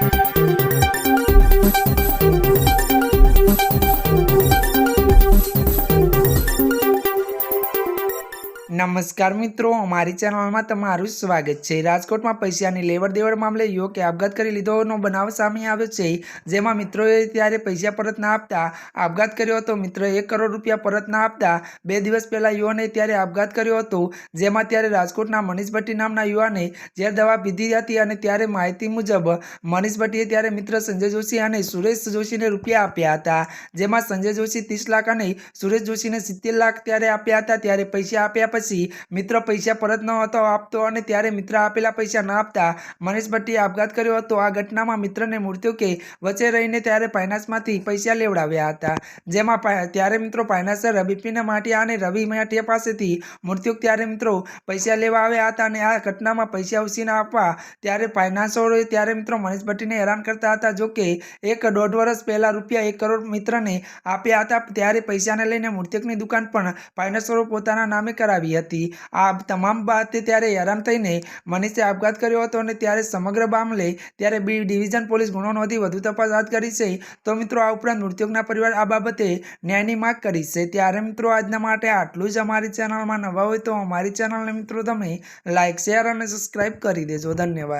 Thank you. નમસ્કાર મિત્રો, અમારી ચેનલમાં તમારું સ્વાગત છે. રાજકોટમાં પૈસાની લેવડ દેવડ મામલે યુવકે આપઘાત કરી લીધોનો બનાવ સામે આવ્યો છે. જેમાં મિત્રોએ ત્યારે પૈસા પરત ના આપતા આપઘાત કર્યો હતો. મિત્રોએ એક કરોડ રૂપિયા પરત ના આપતા બે દિવસ પહેલાં યુવાને ત્યારે આપઘાત કર્યો હતો. જેમાં ત્યારે રાજકોટના મનીષ ભટ્ટી નામના યુવાને ઝેર દવા પીધી હતી અને ત્યારે માહિતી મુજબ મનીષ ભટ્ટીએ ત્યારે મિત્ર સંજય જોશી અને સુરેશ જોશીને રૂપિયા આપ્યા હતા. જેમાં સંજય જોશી ત્રીસ લાખ અને સુરેશ જોશીને સિત્તેર લાખ ત્યારે આપ્યા હતા. ત્યારે પૈસા આપ્યા પછી મિત્ર પૈસા પરત ન હતો આપતો અને ત્યારે મિત્ર આપેલા પૈસા ન આપતા મનીષ ભટ્ટીએ આપઘાત કર્યો હતો. આ ઘટનામાં મિત્રને મૃત્યુ કે વચ્ચે રહીને ત્યારે ફાઇનાન્સમાંથી પૈસા લેવડાવ્યા હતા. જેમાં ત્યારે મિત્રો ફાઇનાન્સર રબીપીના માટિયા અને રવિ માટિયા પાસેથી મૃત્યુ ત્યારે મિત્રો પૈસા લેવા આવ્યા હતા અને આ ઘટનામાં પૈસા ઉછીને આપવા ત્યારે ફાઇનાન્સરોએ ત્યારે મિત્રો મનીષ ભટ્ટીને હેરાન કરતા હતા. જોકે એક દોઢ વર્ષ પહેલા રૂપિયા એક કરોડ મિત્રને આપ્યા હતા, ત્યારે પૈસાને લઈને મૃત્યુકની દુકાન પણ ફાઇનાન્સરો પોતાના નામે કરાવી હતી. આ તમામ બાબતે ત્યારે હેરાન થઈને મનીષે આપઘાત કર્યો હતો અને ત્યારે સમગ્ર મામલે ત્યારે બી ડિવિઝન પોલીસ ગુનો નોંધી વધુ તપાસ હાથ કરી છે. તો મિત્રો, આ ઉપરાંત મૃત્યુના પરિવાર આ બાબતે ન્યાયની માંગ કરી છે. ત્યારે મિત્રો, આજના માટે આટલું જ અમારી ચેનલમાં નવા હોય તો અમારી ચેનલને મિત્રો, તમે લાઇક શેર અને સબસ્ક્રાઇબ કરી દેજો. ધન્યવાદ.